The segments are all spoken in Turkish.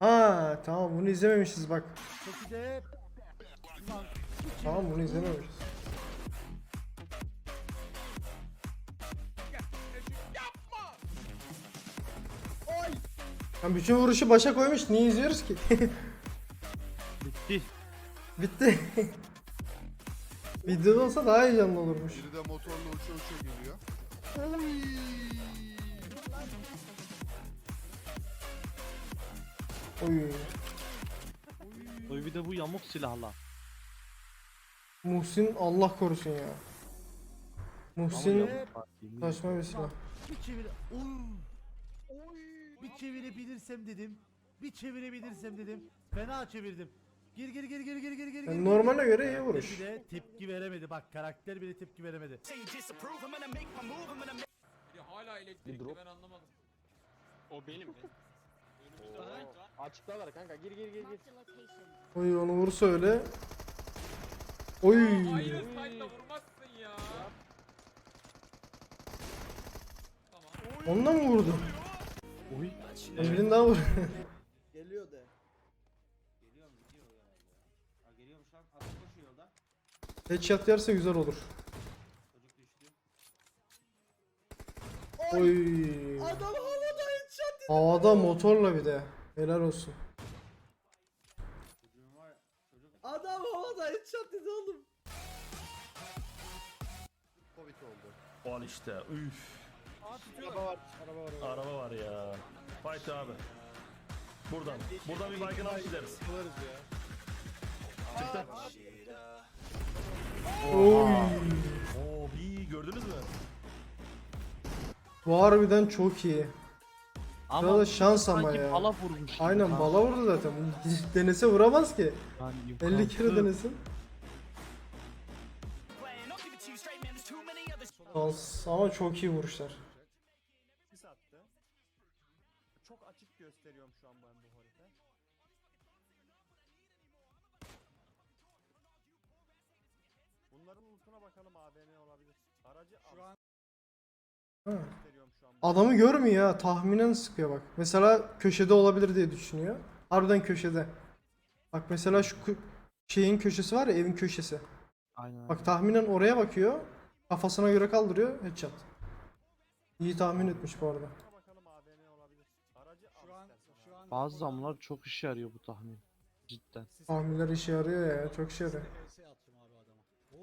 Ha tamam bunu izlememişiz bak. Tamam bunu izlememişiz. Ya bütün vuruşu başa koymuş. Niye izliyoruz ki? Bitti. Bitti. Videoda olsa daha heyecanlı olurmuş. Biri de motorla uça uça geliyor. Oy. Oy bir de bu yamuk silahla. Muhsin Allah korusun ya. Muhsin saçma bir silah. bir çevir. Oy. Oy. Bir çevirebilirsem dedim. Bir çevirebilirsem dedim. Fena çevirdim. Gir gir gir gir gir gir gir. Yani gir, normale göre iyi vuruş. bile tepki veremedi. Bak karakter bile tepki veremedi. Ya hala elektrikli ben anlamadım. O benim. Önümüzde light var. Kanka gir gir gir gir. Oy onu vursa öyle. Oy. Aa, Aynı site'la vurmazsın ya. Tamam. Ondan mı vurdu? Oy. Birini daha vur. Headshot yerse güzel olur. Oy. Adam havada headshot Havada motorla bir de. Helal olsun. Adam havada headshot dedi oğlum. Covid oldu. Al işte. Üf. Araba var. Araba var. Araba var ya. Fight abi. Buradan. Buradan bir baygın alıp gideriz. Çıktı. Oy. Oo bir gördünüz mü? Bu harbiden çok iyi. Biraz da şans ama sanki ya. bala vurmuş. gibi Aynen ha. bala vurdu zaten. Bunu denese vuramaz ki. Yani 50 kere denesin. Şans ama çok iyi vuruşlar. Bunların lootuna bakalım AVM olabilir. Aracı şu an Ha. gösteriyorum şu an. Adamı görmüyor ha. Tahminen sıkıyor bak. Mesela köşede olabilir diye düşünüyor. Harbiden köşede. Bak mesela şu kö- şeyin köşesi var ya evin köşesi. Aynen. Bak tahminen oraya bakıyor. Kafasına göre kaldırıyor. Headshot. İyi tahmin etmiş bu arada. Lootuna bakalım AVM olabilir. Aracı şu an şu an Bazı zamlar çok işe yarıyor bu tahmin. Cidden. Tahminler işe yarıyor ya. Çok işe yarıyor.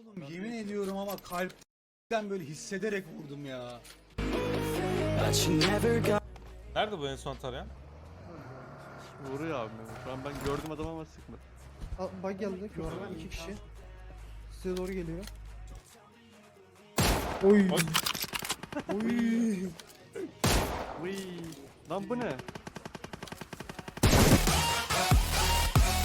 Oğlum yemin ediyorum ama kalpten böyle hissederek vurdum ya. Nerede bu en son tarayan? Vuruyor abi. Şu an ben gördüm adam ama sıkmadı. Bak geldi. Gördüm iki kişi. Size doğru geliyor. Oy. Oy. Uy. Lan bu ne?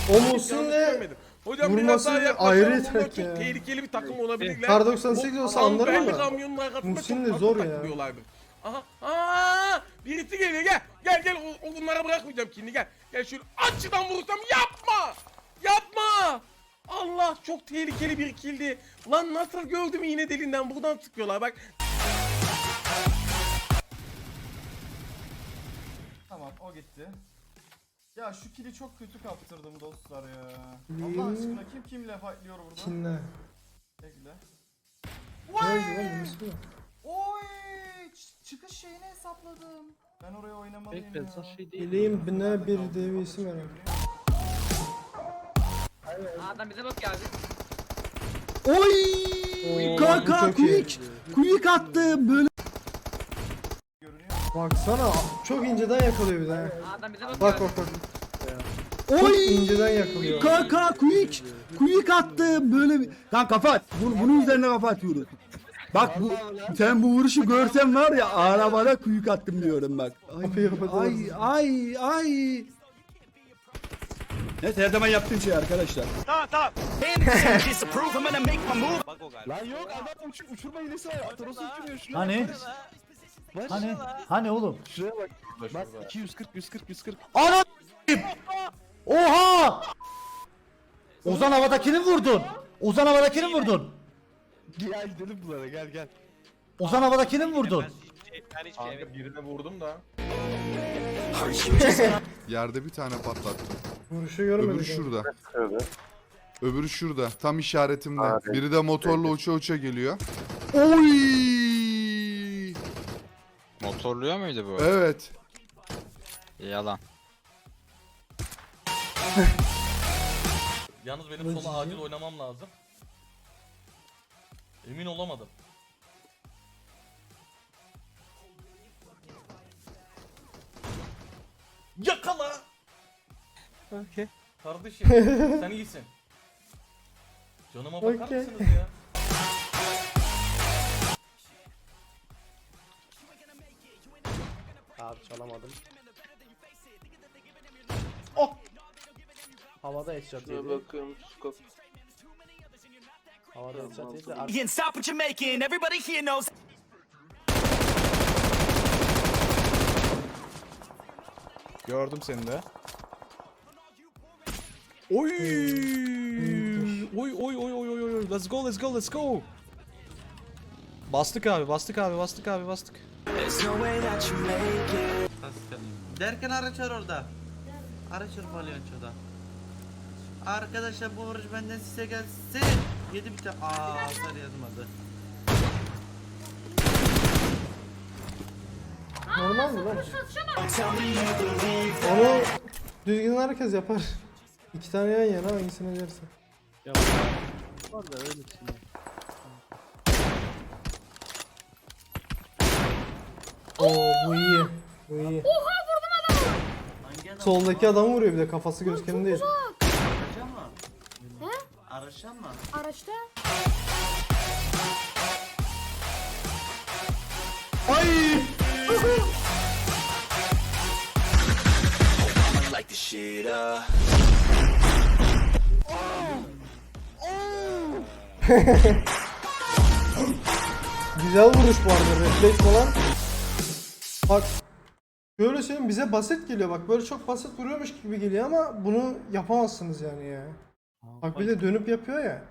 O Muhsin de Hocam biraz vurması yaklaşalım. ayrı Bunlar çok ya. tehlikeli bir takım olabilirler. Kar 98 olsa O anlarım da. kamyonun arkasında Muhsin de zor ya. Aha. Aa! Birisi geliyor gel. Gel gel o, o bunlara bırakmayacağım şimdi gel. Gel şunu açıdan vurursam yapma. Yapma. Allah çok tehlikeli bir kildi. Lan nasıl gördüm iğne delinden buradan sıkıyorlar bak. Tamam o gitti. Ya şu kili çok kötü kaptırdım dostlar ya. Allah aşkına kim kimle fightlıyor burada? Bu ismi? Oy! Ç- çıkış şeyini hesapladım. Ben oraya oynamalıyım Bekle ya. şey değil. Bileğim bine bir isim var. Adam bize bak geldi. Oy! İyi. quick! Quick attım böyle. Baksana çok inceden yakalıyor bir de. Adam bize bak Bak bak bak. Çok Oy! inceden yakalıyor. Kanka quick! Quick attım böyle bir. Kanka kapat. Bunu, bunun üzerine kapatıyorum. Bak bu sen bu vuruşu görsen var ya arabada quick attım diyorum bak. Kapatalım. Ay ay ay. Evet her zaman yaptığım şey arkadaşlar. Lan yok adam uç, uçurma hilesi var. Atorosu uçuruyor şu Hani? Hani? Hani oğlum? Şuraya bak. Bas 240 140 140. Ana! Oha! Ozan havadakini vurdun. Ozan havadakini vurdun? Gel gidelim bunlara gel gel. Ozan havadakini mi vurdun? Ben hiçbir Kanka birine vurdum da. Yerde bir tane patlattım. Vuruşu görmedim. Öbürü şurada. Öbürü şurada. Tam işaretimde. Biri de motorla uça uça geliyor. Oy! Motorluyor muydu bu? Evet. Yalan. Yalnız benim sola acil oynamam lazım. Emin olamadım. Yakala! Okey. Kardeşim sen iyisin. Canıma bakar Okey. mısınız ya? Abi çalamadım. Oh! Havada headshot yedi. bakıyorum scope. Havada headshot yedi. Ar- And stop what you're making. Everybody here knows. Gördüm seni de. Oy! Oy oy oy oy oy oy. Let's go let's go let's go. Bastık abi bastık abi bastık abi bastık. İt. Derken araç var orada. Araç var palyaçoda. Arkadaşlar bu vuruş benden size gelsin. Yedi bir tane. Aa hasar yazmadı. Normal mi lan? Onu düzgün herkes yapar. İki tane yan yana hangisini yersin. Var da öylesin. Oo bu iyi. Bu iyi. Hangi adam? Soldaki adamı vuruyor bir de kafası gözükenin değil. Araca mı? He? Mı? Araçta. Ay! Güzel vuruş bu arada refleks falan. Bak Şöyle söyleyeyim bize basit geliyor bak böyle çok basit vuruyormuş gibi geliyor ama bunu yapamazsınız yani ya. Bak bir de dönüp yapıyor ya.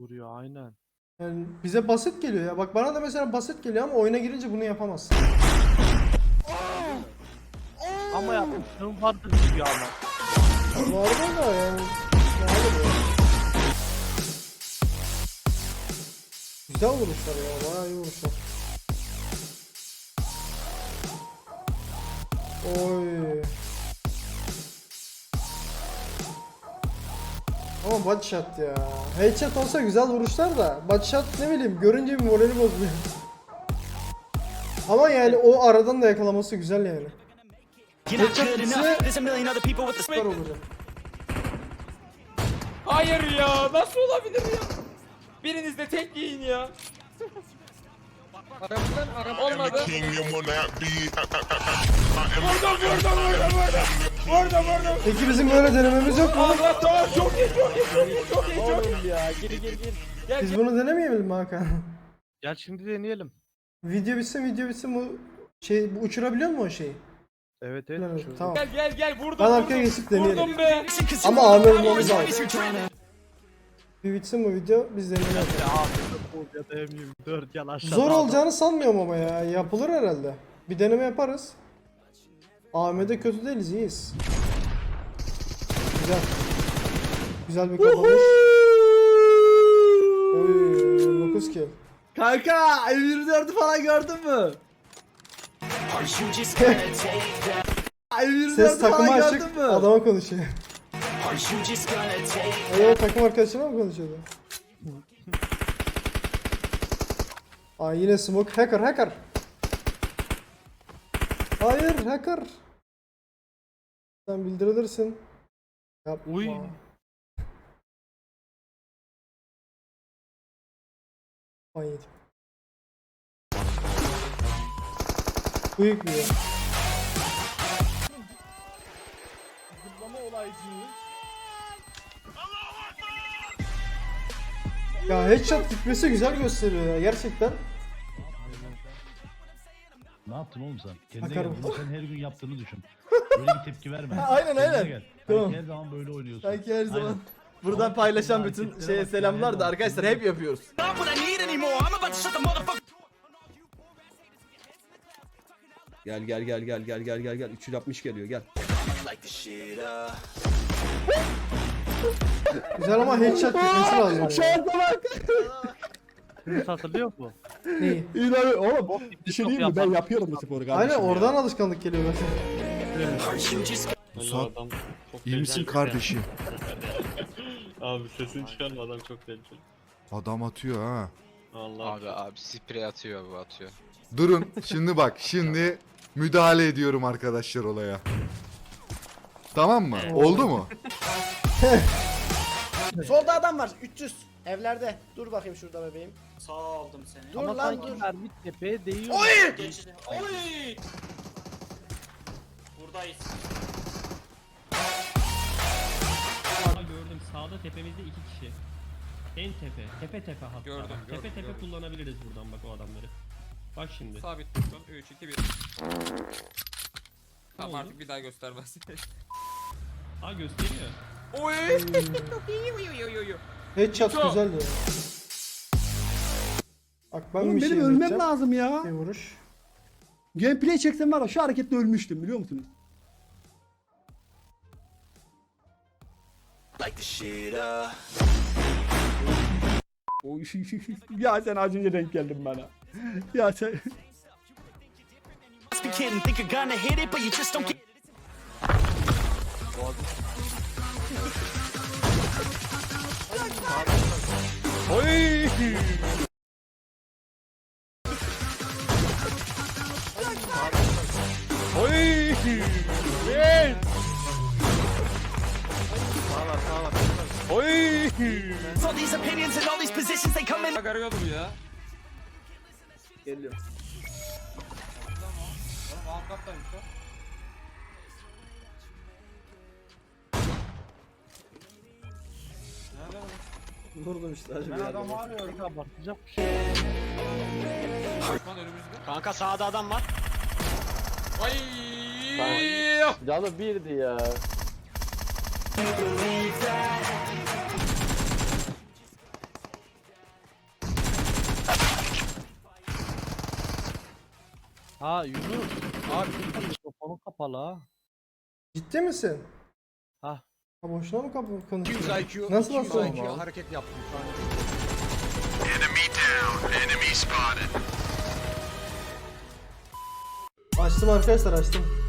Vuruyor aynen. Yani bize basit geliyor ya. Bak bana da mesela basit geliyor ama oyuna girince bunu yapamazsın. Ama yapmışlığım vardır gibi ama. Arada da yani. yani. Güzel vuruşlar ya. Bayağı iyi vuruşlar. Oy. Ama body shot ya. Headshot olsa güzel vuruşlar da body shot ne bileyim görünce bir morali bozuyor. Ama yani o aradan da yakalaması güzel yani. Headshot the süper olacak. Hayır ya nasıl olabilir ya? Biriniz de tek yiyin ya. Olmadı. Vurdum vurdum vurdum vurdum. Vurdum vurdum. Peki bizim böyle denememiz yok mu? Allah tamam çok iyi çok iyi çok iyi çok iyi çok iyi. ya gir gir gir. Gel Biz bunu denemeyelim mi Hakan? Gel şimdi deneyelim. Video bitsin video bitsin bu şey bu uçurabiliyor mu o şeyi? Evet evet. olsun, Tamam. gel gel gel vurdum Ben vurdum. arkaya geçip deneyelim. Vurdum be. Ama Amir olmamız lazım. Bir bitsin bu video biz deneyelim. Ya da M24 gel aşağıda. Zor olacağını sanmıyorum ama ya. Yapılır herhalde. Bir deneme yaparız. AMD kötü değiliz iyiyiz. Güzel. Güzel bir kapanış. Oy 9 kill. Kanka M24'ü falan gördün mü? Are you just gonna take that? M24'ü Ses takımı falan açık gördün mü? adama konuşuyor. Take Öyle takım arkadaşına mı konuşuyordu? Aa yine smoke hacker hacker. Hayır hacker. Sen bildirilirsin. Yapma. Uy. Ban yedim. Büyük bir yer. Ya headshot gitmesi güzel gösteriyor ya gerçekten. Ne yaptın oğlum sen? Kendine Bakarım. gel. Bunu sen her gün yaptığını düşün. Böyle bir tepki verme. Ha, aynen, Kendine aynen. Gel. Tamam. Sanki her zaman böyle oynuyorsun. Sanki her zaman. Buradan paylaşan bütün şeye selamlar da arkadaşlar hep yapıyoruz. Gel gel gel gel gel gel gel gel 360 geliyor gel. Güzel ama headshot gitmesi lazım. Şansa bak. Hatırlıyor musun? Neyi? İyi lan oğlum bir şey diyeyim mi ben yapıyorum bu sporu kardeşim. Aynen ya. oradan alışkanlık geliyor mesela. Musab iyi misin tehlikeli. kardeşim? Abi sesini çıkarma adam çok tehlikeli. Adam atıyor ha. Allah. Abi abi sprey atıyor bu atıyor. Durun şimdi bak şimdi müdahale ediyorum arkadaşlar olaya. Tamam mı? Oldu mu? Solda adam var 300 evlerde. Dur bakayım şurada bebeğim. Sağ aldım seni. Dur lan dur. mermi tepeye değiyor. Geçti. Oy! Buradayız. gördüm sağda tepemizde iki kişi. En tepe. Tepe tepe hatta. Gördüm, Bak, gördüm, tepe tepe gördüm. kullanabiliriz buradan bak o adamları. Bak şimdi. Sabit tutun 3 2 1. Tamam oldu? artık bir daha göstermez. Ha gösteriyor. Oy! Headshot Çok. güzel ya. Bak ben Oğlum bir şey benim ölmem izleteceğim. lazım ya. Bir vuruş. Gameplay çeksem var ya şu hareketle ölmüştüm biliyor musunuz? Oy, ya sen az önce denk geldin bana. Ya sen... Be kidding, think you're gonna hit it, but you just don't get. All these opinions and all these positions, they come in. Bak arıyordum ya. Geliyor. Oğlum alt kattaymış o. Vurdum işte hacı. Ben adamı arıyorum. Abartacak bir şey. Önümüzde. Kanka sağda adam var. Ay! Canı birdi ya. Ha Yunus. Abi lütfen mikrofonun kapalı ha. Ciddi misin? Ha. Ha boşuna mı kapı konuşuyorsun? 200 IQ. Nasıl 200 basıyor IQ ama? hareket yaptım şu an. Açtım arkadaşlar açtım.